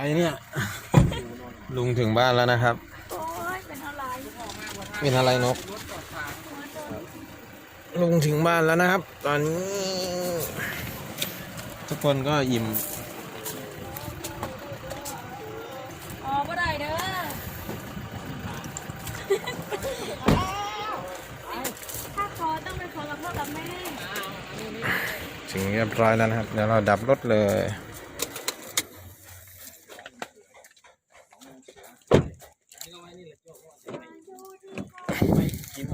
ไรเนี่ย ลุงถึงบ้านแล้วนะครับ โอ้ยเป็นอะไรเป็นอะไรนก ลุงถึงบ้านแล้วนะครับ ตอนนี้ ทุกคนก็อิ่มอ๋อบ่ได้เด้อถ้าขอต้องไปขอกับพ่อกับแม่ ถึงเรียบร้อยแล้วนะครับ เดี๋ยวเราดับรถเลย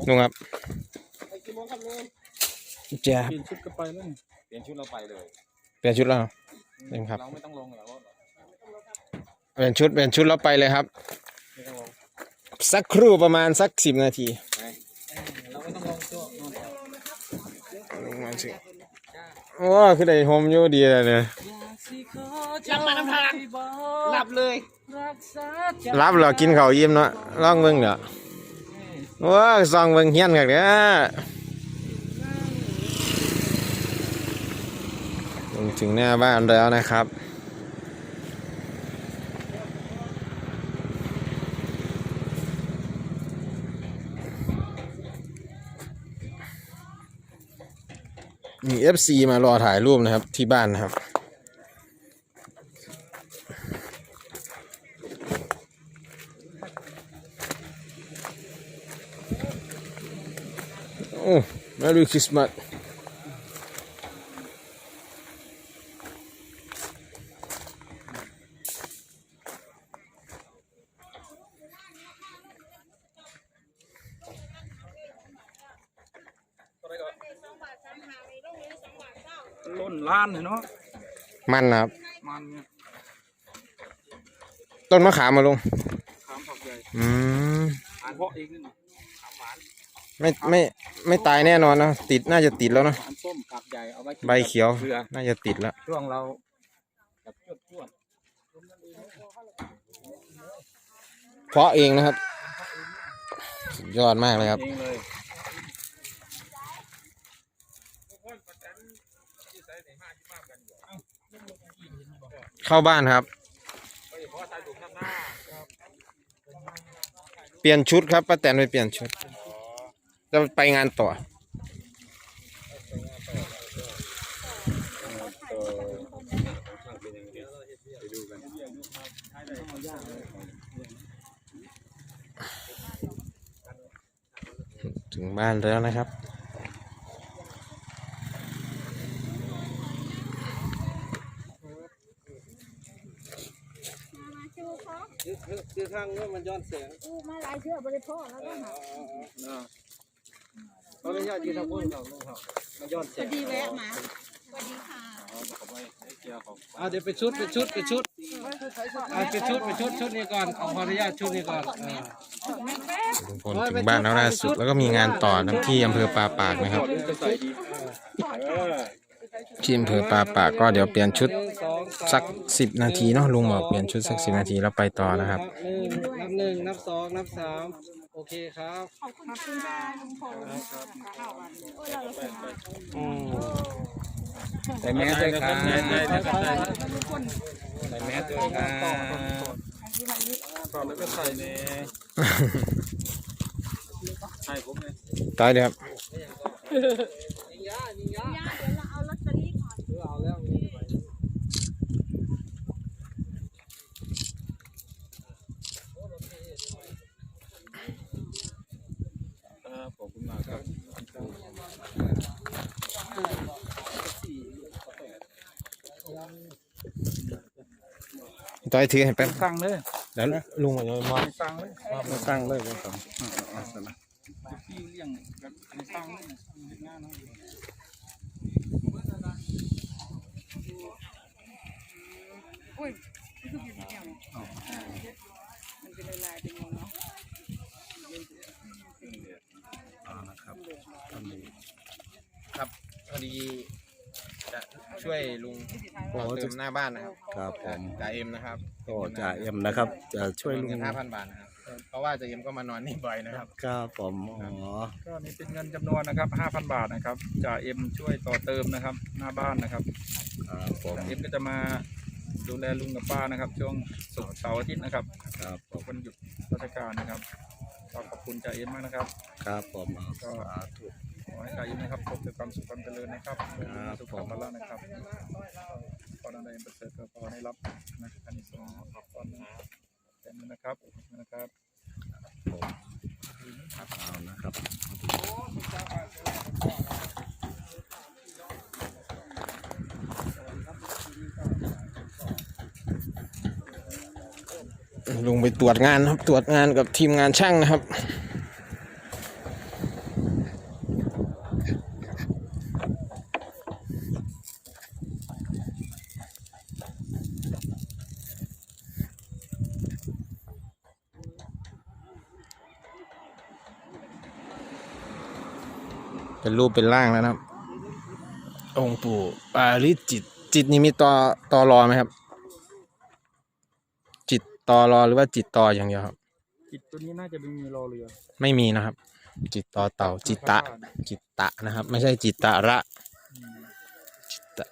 ลุงครับแจ๊บเปลี่ยนชุดก็ไปแล้วนี่เปลี่ยนชุดเราไปเลย เปลี่ยนชุดแล้วเหรอเองครับเราไม่ต้องลงแล้วเปลี่ยนชุดเปลี่ยนชุดแล้วไปเลยครับไม่ต้องลงสักครู่ประมาณสักสิบนาทีเราไม่ต้องลงตัวนู่นลุงมาสิโอ้คือได้โฮมอยู่ดีเลยยังมาทำทางหลับเลย รับเหรอกินข้าวยิ้มเนาะลองเบิ่งเด้อว้าซองเบิ่งเฮียนกันเด้อลุงถึงหน้าบ้านแล้วนะครับมี FC มารอถ่ายรูปนะครับที่บ้านนะครับ โอ้ Merry Christmas ล้นล้านเลยเนาะ มันนะครับ มันเนี่ยต้นมะขามมาลงขามผักใหญ่ อืมอ่านเพาะเองนี่นะขามหวาน ไม่ไม่ไม่ตายแน่นอนนะติดน่าจะติดแล้วเนอะหวานส้มผักใหญ่เอาไว้กินใบเขียวเกลือน่าจะติดแล้ว ช่วงเราแบบจวดจวดเพราะเองนะครับสุดยอดมากเลยครับ เองเลยเข้าบ้านครับ เปลี่ยนชุดครับป้าแตนไปเปลี่ยนชุด จะไปงานต่อ ถึงบ้านแล้วนะครับจูเขาคือข้างนี้มันย้อนแสงอู้มาหลายเชื่อบริโภคแล้วก็หานะเขาไม่ยอดยืนทางบนเขาลงเขามันย้อนแสงดีแวะมาสวัสดีค่ะอ่าเดี๋ยวไปชุดไปชุดไปชุดอ่าไปชุดไปชุดชุดนี้ก่อนเอาขออนุญาตชุดนี้ก่อนอ่าลุงพลถึงบ้านแล้วล่าสุดแล้วก็มีงานต่อนะที่อำเภอปาปากนะครับจะใส่ดีที่อำเภอปาปากก็เดี๋ยวเปลี่ยนชุดหนึ่งสองามสักสิบนาทีเนาะลุงบอกเปลี่ยนชุดสักสิบนาทีแล้วไปต่อนะครับหนึ่งนับหนึ่งนับสองนับสาม โอเคครับ ขอบคุณค่ะลุงพลโอ้ยเราเราถึงมาใส่แมสด้วยครับใส่แมสด้วยครับก่อนแล้วก็ใส่เนใช่ผมเลยตายเดี๋ยวครับ ย่าเดี๋ยวเราเอาลอตเตอรี่ก่อน เอาแล้วครับขอบคุณมากครับ ต่อยถือให้แป๊บสั่งเลยแล้วลุงเอามอสั่งเลยมาตั้งเลยครับพี่เลี้ยงแบบสั่งเลยงานนะครับพอดีจะ ช่วยลุงต่อเติมหน้าบ้านนะครับครับผมจ่าเอ็มนะครับก็จ่าเอ็มนะครับ จะช่วยลุงเงินห้าพันบาทนะครับเพราะว่าจ่าเอ็มก็มานอนนี่บ่อยนะครับ ครับผมอ๋อก็นี่เป็นเงินจำนวนนะครับ 5,000 บาทนะครับจ่าเอ็มช่วยต่อเติมนะครับ หน้าบ้านนะครับครับผมจ่าเอ็มก็จะมาดูแลลุงกับป้านะครับ ช่วงศุกร์เสาร์อาทิตย์นะครับครับผมวันหยุดราชการนะครับก็ขอบคุณจ่าเอ็มมากนะครับ ครับผมเอาก็สาธุ ขอให้จ่าเอ็มนะครับพบแต่ความสุขความเจริญนะครับครับสุขภาพละนะครับขอใดประเสริฐก็ขอให้รับนะอันนี้ส่งขอบคุณแทนนะครับนะครับเอานะครับลุงไปตรวจงานครับตรวจงานกับทีมงานช่างนะครับ เป็นรูปเป็นร่างแล้วนะครับ องค์ปู่ปาริจิต จิตนี่มีต่อต่อรอไหมครับ จิตต่อรอหรือว่าจิตต่ออย่างเดียวครับ จิตตัวนี้น่าจะเป็นมีรอเรือไม่มีนะครับ จิตต่อเต่าจิตตะ จิตตะนะครับ ไม่ใช่จิตตะระ จิตตะ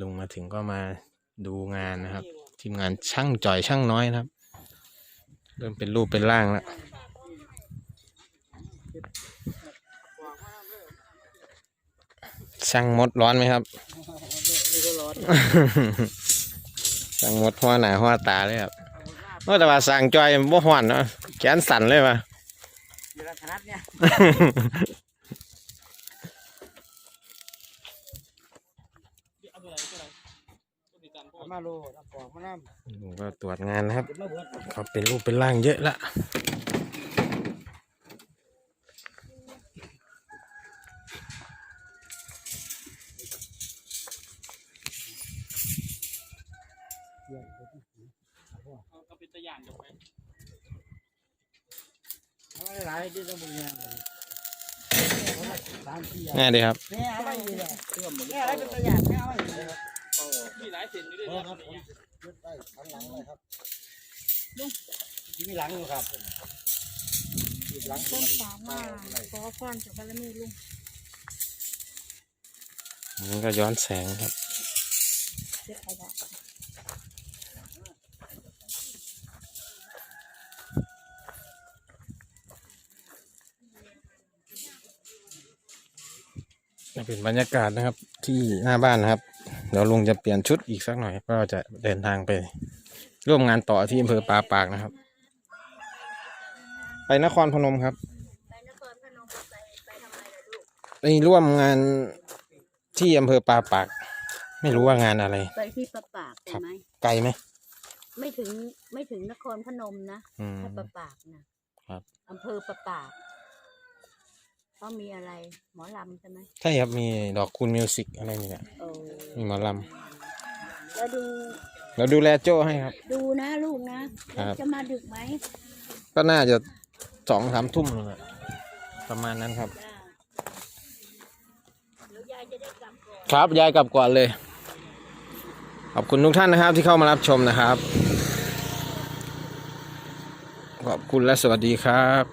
ลุงมาถึงก็มาดูงานนะครับ ทีมงานช่างจ่อยช่างน้อยนะครับ เริ่มเป็นรูปเป็นร่างแล้ว ช่างมดร้อนไหมครับ ช่างมดหัวหนาหัวตาเลยครับเมื่อแต่ว่าสั่งจอยบ่หวนเนาะแขนสั่นเลยว่ะอยู่รัฐนัดเนี่ยมาโลน้ำปอกมาน้ลุงก็ตรวจงานนะครับำมาเบิดก็เป็นรูปเป็นร่างเยอะละ ก็เป็นตัวอย่างจบไปหลายที่ต้องบุญงานสามสี่แน่ดีครับแม่เอาไว้อยู่เลยแม่เอาไว้เป็นตัวอย่างแม่เอาไว้อยู่เลยมีหลายเส้นอยู่ด้วยครับยึดได้ทั้งหลังเลยครับลุงมีหลังอยู่ครับหลังต้นสามมาขอพรจากบารมีลุงมันก็ย้อนแสงครับ เด็ดเอาไว้นี่เป็นบรรยากาศนะครับ ที่หน้าบ้านนะครับเดี๋ยวลุงจะเปลี่ยนชุดอีกสักหน่อย ก็จะเดินทางไป ร่วมงานต่อที่อำเภอปาปากนะครับ ไปนครพนมครับไปนครพนมไปไปทำอะไรล่ะลูกไปร่วมงานที่อำเภอปาปาก ไม่รู้ว่างานอะไร ไปที่ประปากครัใช่บไหมไกลไหมไม่ถึงไม่ถึงนครพนมนะอืม ถ้าประปากนะครับ อำเภอประปาก ต้องมีอะไร หมอลำใช่ไหมใช่ครับมีดอกคูณมิวสิกอะไรนี่แหละโอ้มีหมอลแล้วดูำเราดูแลโจ้ให้ครับ ดูนะลูกนะ ครับ จะมาดึกไหมก็น่าจะสองสามทุ่มนั่นแหละประมาณนั้นครับ จ้าเดี๋ยวยายจะได้กลับก่อน ครับยายกลับก่อนเลย ขอบคุณทุกท่านนะครับที่เข้ามารับชมนะครับ ขอบคุณและสวัสดีครับ